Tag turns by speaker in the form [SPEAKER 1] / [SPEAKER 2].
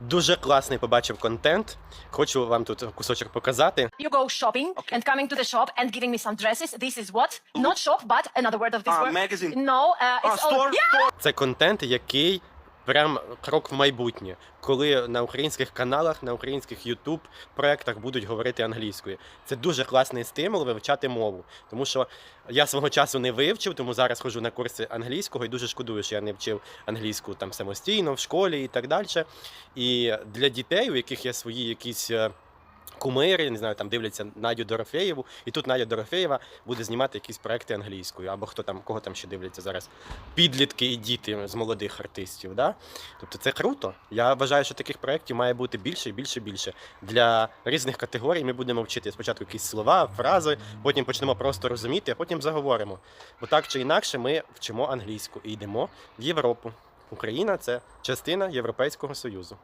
[SPEAKER 1] Дуже класний побачив контент. Хочу вам тут кусочок показати.
[SPEAKER 2] You go shopping and coming to the shop and giving me some dresses. This is what? Not shop, but another word of this
[SPEAKER 3] Ah,
[SPEAKER 2] word.
[SPEAKER 3] magazine.
[SPEAKER 2] No, uh, it's all.
[SPEAKER 3] store,
[SPEAKER 2] Yeah!
[SPEAKER 1] Це контент, який прям крок в майбутнє, коли на українських каналах, на українських Ютуб проектах будуть говорити англійською. Це дуже класний стимул вивчати мову. Тому що я свого часу не вивчив, тому зараз ходжу на курси англійського і дуже шкодую, що я не вчив англійську там самостійно в школі і так далі. І для дітей, у яких є свої якісь. Кумири, не знаю, там дивляться Надю Дорофеєву, і тут Надя Дорофеєва буде знімати якісь проекти англійською, або хто там, кого там ще дивляться зараз, підлітки і діти з молодих артистів. Да? Тобто це круто. Я вважаю, що таких проєктів має бути більше більше більше. Для різних категорій ми будемо вчити спочатку якісь слова, фрази, потім почнемо просто розуміти, а потім заговоримо. Бо так чи інакше ми вчимо англійську і йдемо в Європу. Україна це частина Європейського Союзу.